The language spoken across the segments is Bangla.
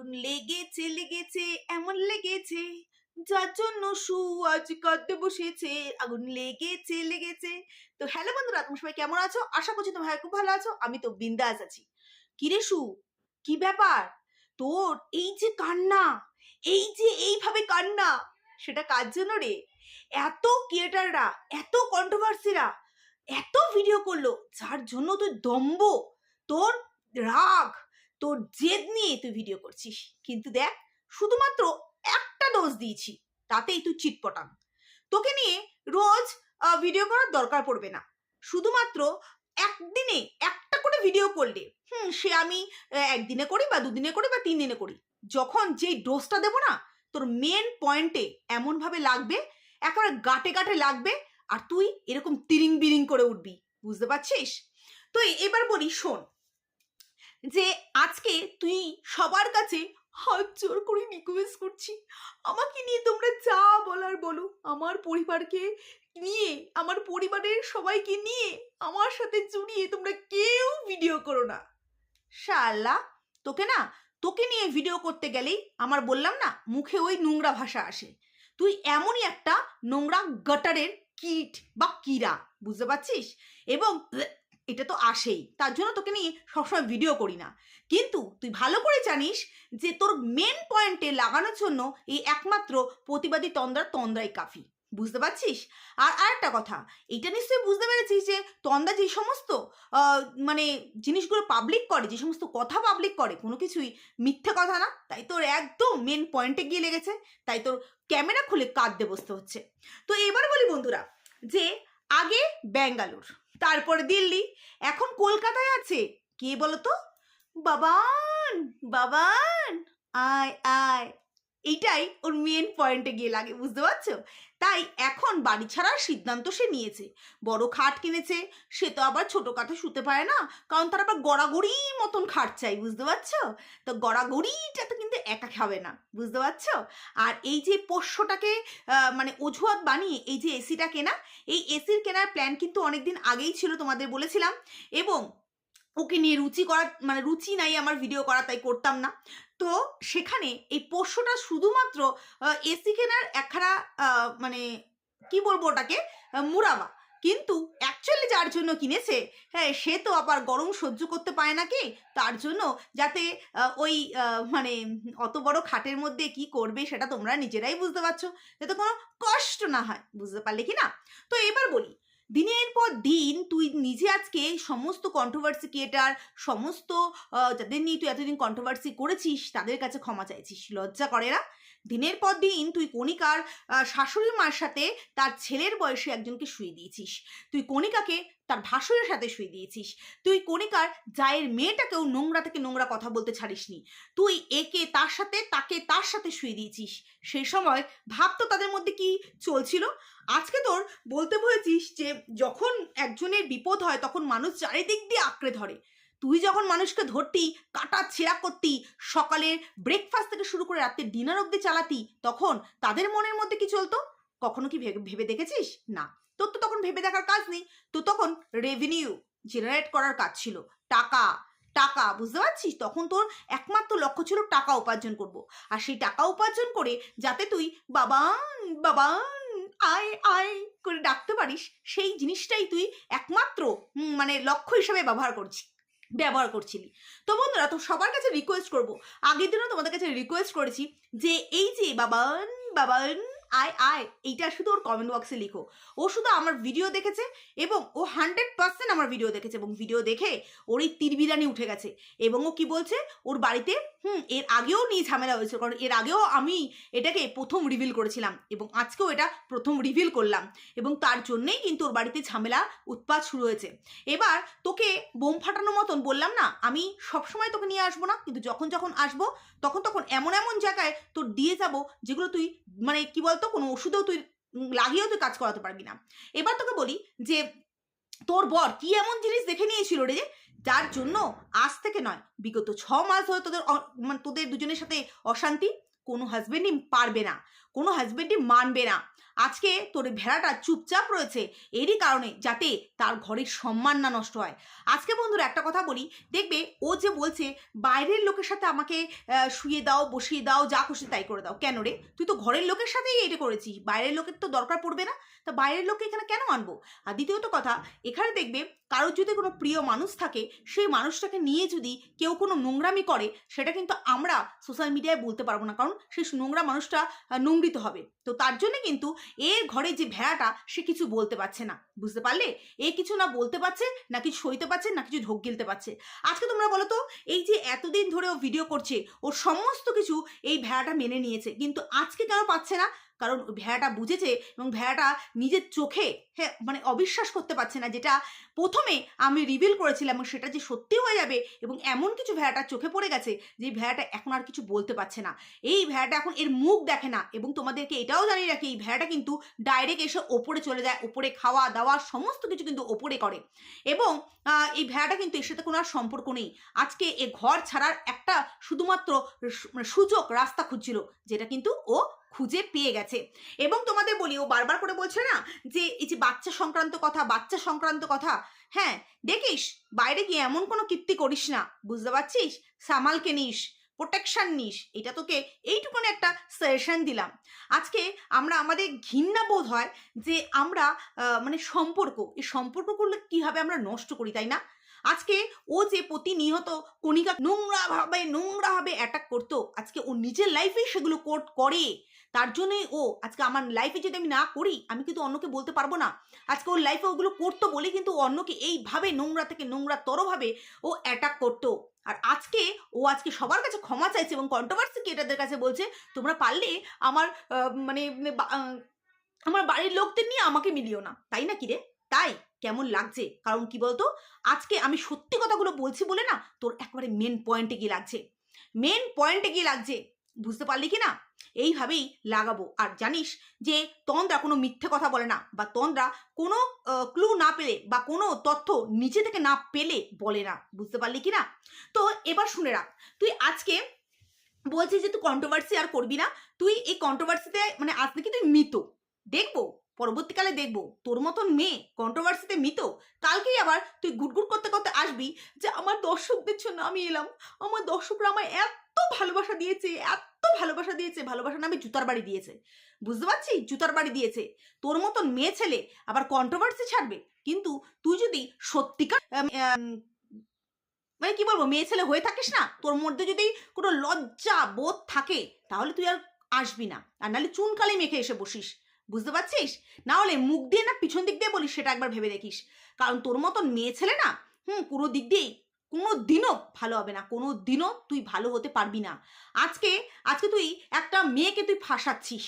আগুন লেগেছে লেগেছে, এমন লেগেছে, যার জন্য সু আজ কাঁদতে বসেছে, আগুন লেগেছে লেগেছে। তো হ্যালো বন্ধুরা তুমি সবাই কেমন আছো? আশা করছি তোমরা খুব ভালো আছো, আমি তো বিন্দাস আছি। কিরে সু কি ব্যাপার? তোর এই যে কান্না, এই যে এইভাবে কান্না, সেটা কার জন্য রে? এত ক্রিয়েটাররা এত কন্ট্রোভার্সিরা এত ভিডিও করল, যার জন্য তুই দম্ব তোর রাগ তোর জেদ নিয়ে তুই ভিডিও করছিস। কিন্তু দেখ, শুধুমাত্র একটা ডোজ দিয়েছি, তাতেই তুই চিটপটাং তোকে নিয়ে রোজ ভিডিও করার দরকার পড়বে না। শুধুমাত্র একদিনে একটা করে ভিডিও করলে, হুম, সে আমি একদিনে করি বা দুদিনে করি বা তিন দিনে করি। যখন যেই ডোজটা দেবো না, তোর মেন পয়েন্টে এমনভাবে লাগবে, একেবারে গাটে গাটে লাগবে, আর তুই এরকম তিরিং বিরিং করে উঠবি। বুঝতে পারছিস? তো এবার বলি, শোন যে আজকে তুই সবার কাছে হাত জোর করে রিকোয়েস্ট করছি। আমাকে নিয়ে তোমরা যা বলার বলো। আমার পরিবারকে নিয়ে, আমার পরিবারের সবাইকে নিয়ে, আমার সাথে জড়িয়ে তোমরা কেউ ভিডিও করো না। শালা, তোকে না, তোকে নিয়ে ভিডিও করতে গেলেই আমার বললাম না, মুখে ওই নোংরা ভাষা আসে। তুই এমনই একটা নোংরা গটারের কিট বা কিরা বুঝতে পারছিস? এবং এটা তো আসেই। তার জন্য তোকে নিয়ে সবসময় ভিডিও করি না। কিন্তু তুই ভালো করে জানিস যে তোর মেন পয়েন্টে লাগানোর জন্য এই একমাত্র প্রতিবাদী তন্দ্রা তন্দ্রাই কাফি। বুঝতে পারছিস? আর আরেকটা কথা, এটা নিশ্চয়ই বুঝতে পেরেছিস যে তন্দা যে সমস্ত মানে জিনিসগুলো পাবলিক করে, যে সমস্ত কথা পাবলিক করে, কোনো কিছুই মিথ্যে কথা না, তাই তোর একদম মেন পয়েন্টে গিয়ে লেগেছে, তাই তোর ক্যামেরা খুলে কাঁদতে বসতে হচ্ছে। তো এবার বলি বন্ধুরা, যে আগে ব্যাঙ্গালোর তারপরে দিল্লি। এখন কলকাতায় আছে। কে বলতো? বাবান বাবান। আয় আয়। এইটাই ওর মেন পয়েন্টে গিয়ে লাগে, বুঝতে পারছ? তাই এখন বাড়ি ছাড়ার সিদ্ধান্ত সে নিয়েছে। বড় খাট কিনেছে, সে তো আবার ছোটো কাঠে শুতে পারে না, কারণ তার আবার গড়াগড়ির মতন খাট চাই, বুঝতে পারছ? তো গড়াগড়িটা তো কিন্তু একা খাবে না, বুঝতে পারছ? আর এই যে পোষ্যটাকে মানে অজুহাত বানিয়ে এই যে এসিটা কেনা, এই এসির কেনার প্ল্যান কিন্তু অনেকদিন আগেই ছিল তোমাদের বলেছিলাম, এবং ওকে নিয়ে রুচি করার মানে রুচি নাই আমার ভিডিও করা তাই করতাম না। তো সেখানে এই পোষ্যটা শুধুমাত্র এসি কেনার একখানা মানে কি বলব ওটাকে মুরাবা কিন্তু অ্যাকচুয়ালি যার জন্য কিনেছে হ্যাঁ সে তো আবার গরম সহ্য করতে পারে না কি? তার জন্য যাতে ওই মানে অত বড় খাটের মধ্যে কি করবে সেটা তোমরা নিজেরাই বুঝতে পারছ। যাতে কোনো কষ্ট না হয়, বুঝতে পারলে কি না? তো এবার বলি দিনের পর দিন তুই নিজে আজকে সমস্ত কন্ট্রোভার্সি ক্রিয়েটার সমস্ত যাদের নিয়ে তুই এতদিন কন্ট্রোভার্সি করেছিস, তাদের কাছে ক্ষমা চাইছিস, লজ্জা করে না? দিনের পর দিন তুই কণিকার শাশুড়ি মার সাথে তার ছেলের বয়সে একজনকে শুয়ে দিয়েছিস। তুই কণিকাকে তার ভাসুরের সাথে শুয়ে দিয়েছিস। তুই কণিকার জায়ের মেয়েটাকেও নোংরা থেকে নোংরা কথা বলতে ছাড়িসনি। তুই একে তার সাথে, তাকে তার সাথে শুয়ে দিয়েছিস। সেই সময় ভাবতো তাদের মধ্যে কি চলছিল? আজকে তোর বলতে হয়েছিস যে যখন একজনের বিপদ হয় তখন মানুষ চারিদিক দিয়ে আঁকড়ে ধরে। তুই যখন মানুষকে ধরতি, কাটা ছেঁড়া করতি, সকালের ব্রেকফাস্ট থেকে শুরু করে রাতের ডিনার অবধি চালাতি, তখন তাদের মনের মধ্যে কি চলতো? কখনো কি ভেবে ভেবে দেখেছিস? না। তোর তো তখন ভেবে দেখার কাজ নেই। তো তখন রেভিনিউ জেনারেট করার কাজ ছিল। টাকা টাকা, বুঝতে পারছিস? তখন তোর একমাত্র লক্ষ্য ছিল টাকা উপার্জন করব। আর সেই টাকা উপার্জন করে যাতে তুই বাবান বাবান, আয় আয় করে ডাকতে পারিস, সেই জিনিসটাই তুই একমাত্র মানে লক্ষ্য হিসেবে ব্যবহার করছিস। ব্যবহার করছিলি। তো বন্ধুরা, তো সবার কাছে রিকোয়েস্ট করব। আগের দিনও তোমাদের কাছে রিকোয়েস্ট করেছি যে, এই যে বাবান বাবান আয় আয়, এইটা শুধু ওর কমেন্ট বক্সে লিখো। ও শুধু আমার ভিডিও দেখেছে এবং ও হান্ড্রেড পার্সেন্ট আমার ভিডিও দেখেছে এবং ভিডিও দেখে ওর এই তিরবিরানি উঠে গেছে। এবং ও কি বলছে? ওর বাড়িতে, হুম, এর আগেও নিয়ে ঝামেলা হয়েছে, কারণ এর আগেও আমি এটাকে প্রথম রিভিল করেছিলাম এবং আজকেও এটা প্রথম রিভিল করলাম। এবং তার জন্যেই কিন্তু ওর বাড়িতে ঝামেলা উৎপাত শুরু হয়েছে। এবার তোকে বোম ফাটানোর মতন বললাম না, আমি সবসময় তোকে নিয়ে আসব না, কিন্তু যখন যখন আসব, তখন তখন এমন এমন জায়গায় তোর দিয়ে যাব যেগুলো তুই মানে কি বলতো কোনো ওষুধেও তুই লাগিয়েও তুই কাজ করাতে পারবি না। এবার তোকে বলি যে, তোর বর কি এমন জিনিস দেখে নিয়েছিল রে যে, যার জন্য আজ থেকে নয়, বিগত ছ মাস ধরে তোদের মানে তোদের দুজনের সাথে অশান্তি, কোনো হাজব্যান্ডই পারবে না, কোনো হাজব্যান্ডই মানবে না। আজকে তোর ভেড়াটা চুপচাপ রয়েছে। এরই কারণে যাতে তার ঘরের সম্মান না নষ্ট হয়। আজকে বন্ধুরা একটা কথা বলি। দেখবে ও যে বলছে, বাইরের লোকের সাথে আমাকে শুয়ে দাও, বসিয়ে দাও, যা খুশি তাই করে দাও। কেন রে? তুই তো ঘরের লোকের সাথেই এটা করেছিস। বাইরের লোকের তো দরকার পড়বে না। তা বাইরের লোককে এখানে কেন আনব? আর দ্বিতীয়ত কথা, এখানে দেখবে কারোর যদি কোনো প্রিয় মানুষ থাকে, সেই মানুষটাকে নিয়ে যদি কেউ কোনো নোংরামি করে, সেটা কিন্তু আমরা সোশ্যাল মিডিয়ায় বলতে পারব না। কারণ সেই নোংরা মানুষটা নোংরিত হবে। তো তার জন্য কিন্তু এর ঘরে যে ভেড়াটা, সে কিছু বলতে পারছে না। বুঝতে পারলে? এ কিছু না বলতে পারছে, না কিছু সইতে পারছে, না কিছু ঢোক গিলতে পারছে। আজকে তোমরা বলো তো, এই যে এতদিন ধরে ও ভিডিও করছে ওর সমস্ত কিছু এই ভেড়াটা মেনে নিয়েছে। কিন্তু আজকে কেন পাচ্ছে না? কারণ ভেড়াটা বুঝেছে এবং ভেড়াটা নিজের চোখে হ্যাঁ মানে অবিশ্বাস করতে পারছে না যেটা প্রথমে আমি রিভিল করেছিলাম এবং সেটা যে সত্যি হয়ে যাবে এবং এমন কিছু ভেড়াটা চোখে পড়ে গেছে যে ভেড়াটা এখন আর কিছু বলতে পারছে না। এই ভেড়াটা এখন এর মুখ দেখে না এবং তোমাদেরকে এটাও জানিয়ে রাখি, এই ভেড়াটা কিন্তু ডাইরেক্ট এসে ওপরে চলে যায়, ওপরে খাওয়া দাওয়া সমস্ত কিছু কিন্তু ওপরে করে। এবং এই ভেড়াটা কিন্তু এর সাথে কোনো আর সম্পর্ক নেই। আজকে এ ঘর ছাড়ার একটা শুধুমাত্র মানে সুযোগ, রাস্তা খুঁজছিল, যেটা কিন্তু ও খুঁজে পেয়ে গেছে। এবং তোমাদের বলি, ও বারবার করে বলছে না যে, এই যে বাচ্চা সংক্রান্ত কথা, বাচ্চা সংক্রান্ত কথা হ্যাঁ দেখিস, বাইরে গিয়ে এমন কোনো কীর্তি করিস না। বুঝতে পারছিস? সামালকে নিস প্রোটেকশন নিস। এটা তোকে এইটুকুনি একটা সাজেশন দিলাম। আজকে আমরা আমাদের ঘৃণা বোধ হয় যে আমরা মানে সম্পর্ক, এই সম্পর্কগুলো কীভাবে আমরা নষ্ট করি, তাই না? আজকে ও যে প্রতিনিয়ত কণিকা নোংরা ভাবে নোংরা ভাবে অ্যাটাক করতো, আজকে ও নিজের লাইফেই সেগুলো কোট করে। তার জন্যই ও আজকে আমার লাইফে যদি আমি না করি, আমি কিন্তু অন্যকে বলতে পারব না। আজকে ওর লাইফে ওগুলো করতো বলে কিন্তু অন্যকে এইভাবে নোংরা থেকে নোংরা তরভাবে ও অ্যাটাক করতো। আর আজকে ও আজকে সবার কাছে ক্ষমা চাইছে এবং কন্ট্রোভার্সি ক্রিয়েটারদের কাছে বলছে, তোমরা পারলে আমার মানে আমার বাড়ির লোকদের নিয়ে আমাকে মিলিও না। তাই না কি রে? তাই? কেমন লাগছে? কারণ কি বলতো? আজকে আমি সত্যি কথাগুলো বলছি বলে না, তোর একেবারে মেন পয়েন্টে গিয়ে লাগছে। মেন পয়েন্টে গিয়ে লাগছে, বুঝতে পারলি কি না? এইভাবেই লাগাবো। আর জানিস যে তন্দ্রা কোনো মিথ্যে কথা বলে না বা তন্দ্রা কোনো ক্লু না পেলে বা কোনো তথ্য নিচে থেকে না পেলে বলে না, বুঝতে পারলি কি না? তো এবার শুনে রাখ, তুই আজকে বলছিস যে তুই কন্ট্রোভার্সি আর করবি না, তুই এই কন্ট্রোভার্সিতে মানে আজ নাকি তুই মৃত, দেখব? পরবর্তীকালে দেখব। তোর মতন মেয়ে কন্ট্রোভার্সিতে মৃত। কালকেই আবার তুই গুড়গুড় করতে করতে আসবি যে আমার দর্শকদের জন্য আমি এলাম। আমার দর্শকরা আমায় এত ভালোবাসা দিয়েছে, এত ভালোবাসা দিয়েছে। ভালোবাসা নামে জুতার বাড়ি দিয়েছে। বুঝতে পারছি জুতার বাড়ি দিয়েছে। তোর মতন মেয়ে ছেলে আবার কন্ট্রোভার্সি ছাড়বে। কিন্তু তুই যদি সত্যিকার মানে কি বলব? মেয়ে ছেলে হয়ে থাকিস না, তোর মধ্যে যদি কোনো লজ্জা বোধ থাকে, তাহলে তুই আর আসবি না। আর নাহলে চুনকালি মেখে এসে বসিস। বুঝতে পারছিস? না হলে মুখ দিয়ে না পিছন দিক দিয়ে বলিস, সেটা একবার ভেবে দেখিস। কারণ তোর মতন মেয়ে ছেলে না, হুম কোনো দিক দিয়েই কোনো দিনও ভালো হবে না কোনো দিনও তুই ভালো হতে পারবি না। আজকে আজকে তুই একটা মেয়েকে তুই ফাঁসাচ্ছিস।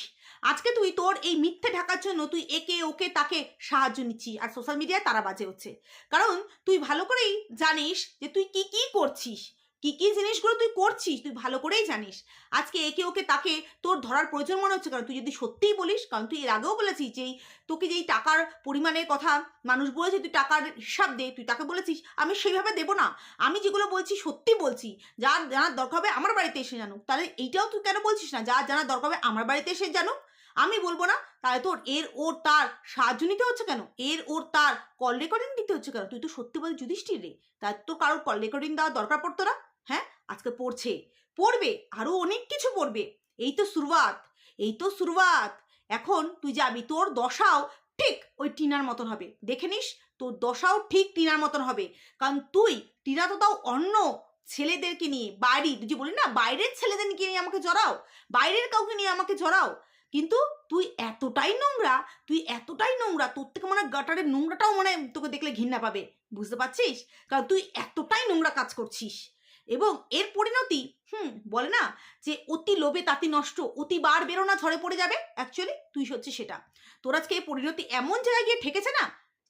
আজকে তুই তোর এই মিথ্যে ঢাকার জন্য তুই একে, ওকে, তাকে সাহায্য নিচ্ছিস, আর সোশ্যাল মিডিয়ায় তারা বাজে হচ্ছে। কারণ তুই ভালো করেই জানিস যে তুই কি কি করছিস। কি কি জিনিসগুলো তুই করছিস, তুই ভালো করেই জানিস। আজকে একে ওকে তাকে তোর ধরার প্রয়োজন মনে হচ্ছে কারণ তুই যদি সত্যিই বলিস, কারণ তুই এর আগেও বলেছিস যে তোকে যেই টাকার পরিমাণের কথা মানুষ বলেছে, তুই টাকার হিসাব দে, তুই তাকে বলেছিস, আমি সেইভাবে দেবো না। আমি যেগুলো বলছি সত্যি বলছি যার জানার দরকার হবে আমার বাড়িতে এসে জানুক। তাহলে এইটাও তুই কেন বলছিস না? যার জানার দরকার হবে আমার বাড়িতে এসে জানুক। আমি বলব না, তাহলে তোর এর ওর তার সাহায্য নিতে হচ্ছে কেন? এর ওর তার কল রেকর্ডিং দিতে হচ্ছে কেন? তুই তো সত্যি বল যুধিষ্ঠির রে। তার তো কারোর কল রেকর্ডিং দেওয়ার দরকার পড়তো না। হ্যাঁ? আজকে পড়ছে। পড়বে আরও অনেক কিছু পড়বে। এই তো শুরুয়াত, এই তো শুরুয়াত। এখন তুই যাবি, তোর দশাও ঠিক ওই টিনার মতন হবে। দেখে নিস, তোর দশাও ঠিক টিনার মতন হবে। কারণ তুই, টিনা তো তাও অন্য ছেলেদেরকে নিয়ে বাড়ি যে বলি না, বাইরের ছেলেদেরকে নিয়ে আমাকে জড়াও, বাইরের কাউকে নিয়ে আমাকে জড়াও। কিন্তু তুই এতটাই নোংরা, তুই এতটাই নোংরা, তোর থেকে মনে গাটারের নোংরাটাও মনে তোকে দেখলে ঘৃণা পাবে। বুঝতে পারছিস? কারণ তুই এতটাই নোংরা কাজ করছিস। এবং এর পরিণতি, হুম, বলে না যে অতি লোভে তাতি নষ্ট, অতি বার বেরো না ঝরে পড়ে যাবে। অ্যাকচুয়ালি তুই হচ্ছে সেটা। তোর আজকে এই পরিণতি এমন জায়গায় গিয়ে ঠেকেছে না,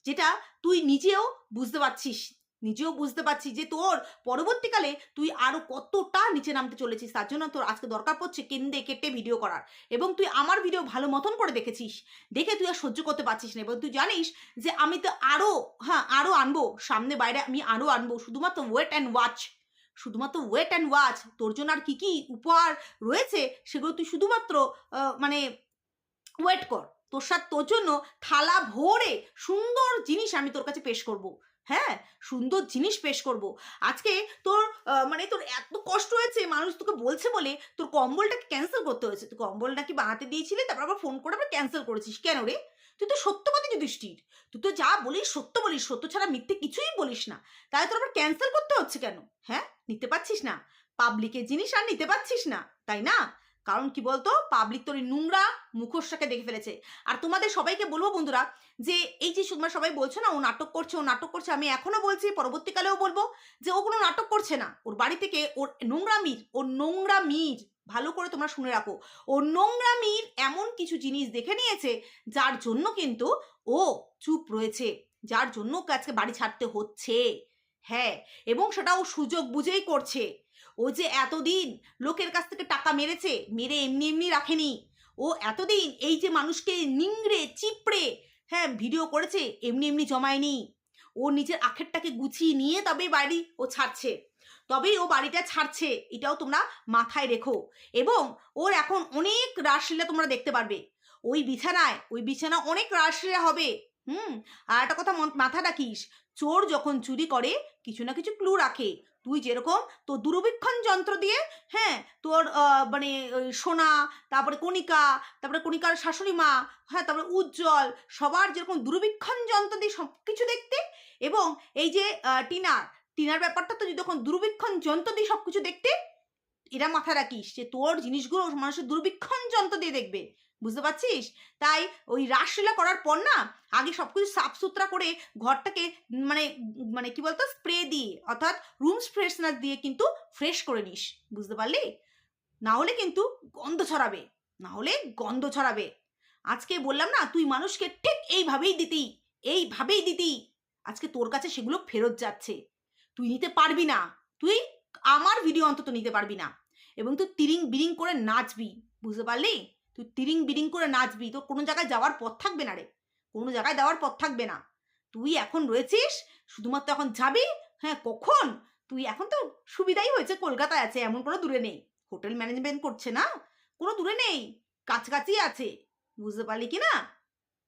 যেটা তুই নিজেও বুঝতে পারছিস, নিজেও বুঝতে পারছিস যে তোর পরবর্তীকালে তুই আরও কতটা নিচে নামতে চলেছিস, তার জন্য তোর আজকে দরকার পড়ছে কেন্দে কেটে ভিডিও করার। এবং তুই আমার ভিডিও ভালো মতন করে দেখেছিস, দেখে তুই আর সহ্য করতে পারছিস না। এবং তুই জানিস যে আমি তো আরও হ্যাঁ আরও আনব, সামনে বাইরে আমি আরও আনব, শুধুমাত্র ওয়েট অ্যান্ড ওয়াচ শুধুমাত্র ওয়েট অ্যান্ড ওয়াচ তোর জন্য আর কি কি উপহার রয়েছে সেগুলো তুই শুধুমাত্র মানে ওয়েট কর। তোর সাথে তোর জন্য থালা ভরে সুন্দর জিনিস আমি তোর কাছে পেশ করব। হ্যাঁ সুন্দর জিনিস পেশ করব। আজকে তোর মানে তোর এত কষ্ট হয়েছে, মানুষ তোকে বলছে বলে তোর কম্বলটাকে ক্যান্সেল করতে হয়েছে। তুই কম্বলটা কি বানাতে দিয়েছিলি, তারপর আবার ফোন করে আবার ক্যান্সেল করেছিস। কেন রে? তুই তো সত্যবাদী যুধিষ্ঠির। তুই তো যা বলিস সত্য বলিস, সত্য ছাড়া মিথ্যে কিছুই বলিস না। তাই তোর আবার ক্যান্সেল করতে হচ্ছে কেন? হ্যাঁ? নিতে পারছিস না? পাবলিকের জিনিস আর নিতে পারছিস না, তাই না? কারণ কি বলতো? পাবলিক তোর নোংরা মুখোশটাকে দেখে ফেলেছে। আর তোমাদের সবাইকে বলব বন্ধুরা যে এই যে তোমরা সবাই বলছো না, ও নাটক করছে, ও নাটক করছে, আমি এখনও বলছি, পরবর্তীকালেও বলব যে ও কোনো নাটক করছে না। ওর বাড়ি থেকে ওর নোংরামির ওর নোংরামির ভালো করে তোমরা শুনে রাখো। ও নোংরা নোংরামির এমন কিছু জিনিস দেখে নিয়েছে, যার জন্য কিন্তু ও চুপ রয়েছে, যার জন্য ওকে আজকে বাড়ি ছাড়তে হচ্ছে। হ্যাঁ এবং সেটা ও সুযোগ বুঝেই করছে। ও যে এতদিন লোকের কাছ থেকে টাকা মেরেছে, মেরে এমনি এমনি রাখেনি। ও এতদিন এই যে মানুষকে নিংড়ে, চিপড়ে হ্যাঁ ভিডিও করেছে, এমনি এমনি জমায়নি। ও নিজের আখেরটাকে গুছিয়ে নিয়ে তবে বাড়ি ও ছাড়ছে। তবেই ও বাড়িটা ছাড়ছে, এটাও তোমরা মাথায় রেখো। এবং ওর এখন অনেক রাসলীলা তোমরা দেখতে পারবে। ওই বিছানায়, ওই বিছানা অনেক রাসলীলা হবে, হুম? আর একটা কথা মাথা রাখিস, চোর যখন চুরি করে, কিছু না কিছু ক্লু রাখে। তুই যেরকম তোর দূরবীক্ষণ যন্ত্র দিয়ে হ্যাঁ তোর মানে সোনা, তারপরে কণিকা, তারপরে কণিকার শাশুড়ি মা হ্যাঁ তারপরে উজ্জ্বল, সবার যেরকম দূরবীক্ষণ যন্ত্র দিয়ে সব কিছু দেখতে এবং এই যে টিনার টিনার ব্যাপারটা তো যখন দূরবীক্ষণ যন্ত্র দিয়ে সব কিছু দেখতে, এরা মাথায় রাখিস যে তোর জিনিসগুলো মানুষের দূরবীক্ষণ যন্ত্র দিয়ে দেখবে। বুঝতে পারছিস? তাই ওই রাসলীলা করার পর না, আগে সব কিছু সাফ সুতরা করে ঘরটাকে মানে মানে কি বলতো, স্প্রে দিয়ে, অর্থাৎ রুম ফ্রেশনার দিয়ে কিন্তু ফ্রেশ করে নিস। বুঝতে পারলি? না হলে কিন্তু গন্ধ ছড়াবে। না হলে গন্ধ ছড়াবে। আজকে বললাম না, তুই মানুষকে ঠিক এইভাবেই দিতি এইভাবেই দিতি। আজকে তোর কাছে সেগুলো ফেরত যাচ্ছে। তুই নিতে পারবি না। তুই আমার ভিডিও অন্তত নিতে পারবি না। এবং তুই তিরিং বিরিং করে নাচবি, বুঝতে পারলি? তুই তিরিং বিরিং করে নাচবি। তোর কোনো জায়গায় যাওয়ার পথ থাকবে না রে। কোনো জায়গায় যাওয়ার পথ থাকবে না। তুই এখন রয়েছিস, শুধুমাত্র এখন যাবি? হ্যাঁ কখন? তুই এখন তো সুবিধাই হয়েছে, কলকাতায় আছে, এমন কোনো দূরে নেই। হোটেল ম্যানেজমেন্ট করছে না? কোনো দূরে নেই। কাছাকাছি আছে। বুঝতে পারলি কি না?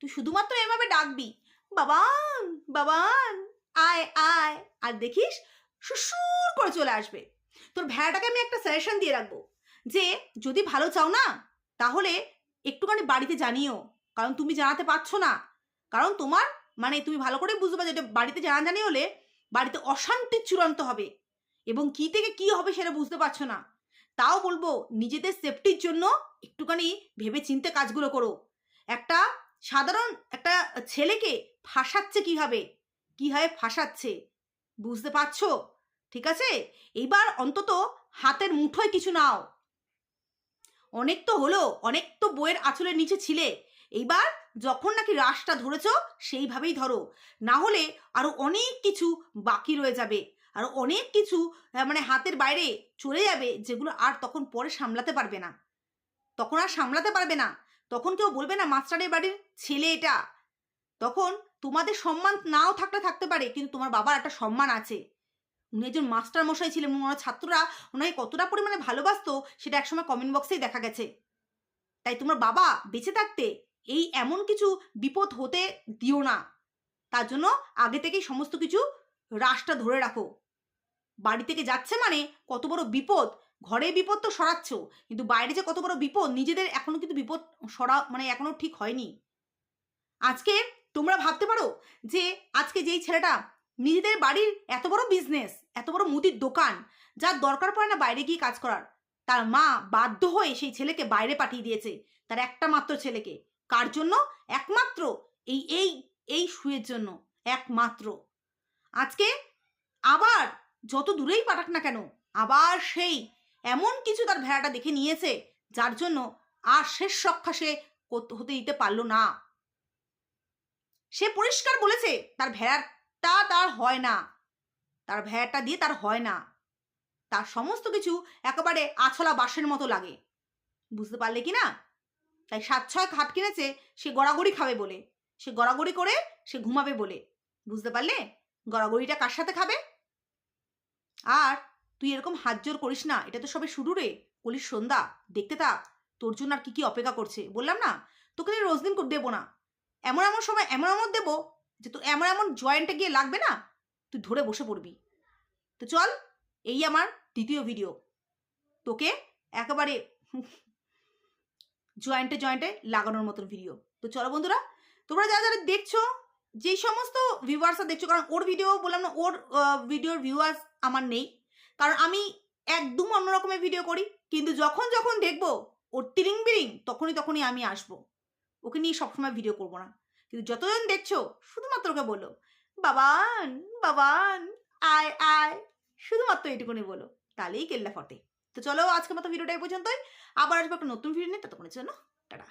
তুই শুধুমাত্র এভাবে ডাকবি, বাবান বাবান আয় আয়। আর দেখিস, সুসুর করে চলে আসবে। তোর ভেড়াটাকে আমি একটা সাজেশন দিয়ে রাখব যে, যদি ভালো চাও না, তাহলে একটুখানি বাড়িতে জানিও। কারণ তুমি জানাতে পারছ না। কারণ তোমার মানে তুমি ভালো করে বুঝতে পারছ এটা বাড়িতে জানাজানি হলে বাড়িতে অশান্তির চূড়ান্ত হবে। এবং কি থেকে কি হবে সেটা বুঝতে পারছ না। তাও বলব, নিজেদের সেফটির জন্য একটুখানি ভেবে চিন্তে কাজগুলো করো। একটা সাধারণ একটা ছেলেকে ফাঁসাচ্ছে কীভাবে? কীভাবে ফাঁসাচ্ছে। বুঝতে পারছ? ঠিক আছে? এইবার অন্তত হাতের মুঠোয় কিছু নাও। অনেক তো হলো, অনেক তো বইয়ের আঁচলের নিচে ছিলে। এইবার যখন নাকি রাসটা ধরেছ, সেইভাবেই ধরো। না হলে আরও অনেক কিছু বাকি রয়ে যাবে। আর অনেক কিছু মানে হাতের বাইরে চলে যাবে, যেগুলো আর তখন পরে সামলাতে পারবে না। তখন আর সামলাতে পারবে না। তখন কেউ বলবে না, মাস্টারের বাড়ির ছেলে এটা। তখন তোমাদের সম্মান নাও থাকতে থাকতে পারে, কিন্তু তোমার বাবার একটা সম্মান আছে। উনি একজন মাস্টার মশাই ছিলেন ওনার ছাত্ররা ওনাকে কতটা পরিমাণে ভালোবাসত সেটা একসময় কমেন্ট বক্সেই দেখা গেছে। তাই তোমার বাবা বেঁচে থাকতে এই এমন কিছু বিপদ হতে দিও না। তার জন্য আগে থেকেই সমস্ত কিছু রাশটা ধরে রাখো। বাড়ি থেকে যাচ্ছে মানে কত বড় বিপদ ঘরে বিপদ তো সরাচ্ছ, কিন্তু বাইরে যে কত বড় বিপদ, নিজেদের এখনও কিন্তু বিপদ সরা মানে এখনও ঠিক হয়নি। আজকে তোমরা ভাবতে পারো যে আজকে যেই ছেলেটা নিজেদের বাড়ির এত বড় বিজনেস এত বড় মুদির দোকান, যার দরকার পড়ে না বাইরে গিয়ে কাজ করার। তার মা বাধ্য হয়ে সেই ছেলেকে বাইরে পাঠিয়ে দিয়েছে, তার একটা মাত্র ছেলেকে। কার জন্য? একমাত্র এই এই এই শুয়ের জন্য, একমাত্র। আজকে আবার যত দূরেই পাঠাক না কেন, আবার সেই এমন কিছু তার ভেড়াটা দেখে নিয়েছে, যার জন্য আর শেষ রক্ষা সে হতে দিতে পারল না। সে পরিষ্কার বলেছে, তার ভেড়াটা তার হয় না। তার ভেড়াটা দিয়ে তার হয় না। তার সমস্ত কিছু একেবারে আছলা বাঁশের মতো লাগে। বুঝতে পারলে কি না? তাই সাত ছয় খাট কিনেছে, সে গড়াগড়ি খাবে বলে। সে গড়াগড়ি করে সে ঘুমাবে বলে। বুঝতে পারলে? গড়াগড়িটা কার সাথে খাবে? আর তুই এরকম হাত জোর করিস না, এটা তো সবে শুরু রে। কলির সন্ধ্যা, দেখতে থাক, তোর জন্য আর কি কি অপেক্ষা করছে। বললাম না, তোকে রোজ দিন দেবো না। এমন এমন সময়, এমন এমন দেবো যে তোর এমন এমন জয়েন্টে গিয়ে লাগবে না, তুই ধরে বসে পড়বি। তো চল, এই আমার দ্বিতীয় ভিডিও তোকে একেবারে জয়েন্টে জয়েন্টে লাগানোর মতন ভিডিও তো চলো বন্ধুরা, তোমরা যারা যারা দেখছ, যেই সমস্ত ভিউয়ার্সরা দেখছ, কারণ ওর ভিডিও বললাম না, ওর ভিডিওর ভিউয়ার্স আমার নেই। কারণ আমি একদম অন্যরকমের ভিডিও করি, কিন্তু যখন যখন দেখব, ওর তিরিং বিরিং তখনই তখনই আমি আসব। ওকে নিয়ে সবসময় ভিডিও করব না। কিন্তু যতজন দেখছ, শুধুমাত্র ওকে বলো, বাবান বাবান, আয় আয়। শুধুমাত্র এটুকুনি বলো, তাহলেই কেল্লা ফটে। তো চলো, আজকের মতো ভিডিওটা এই পর্যন্তই। আবার আসব একটা নতুন ভিডিও নিয়ে, ততক্ষণের জন্য, টাটা।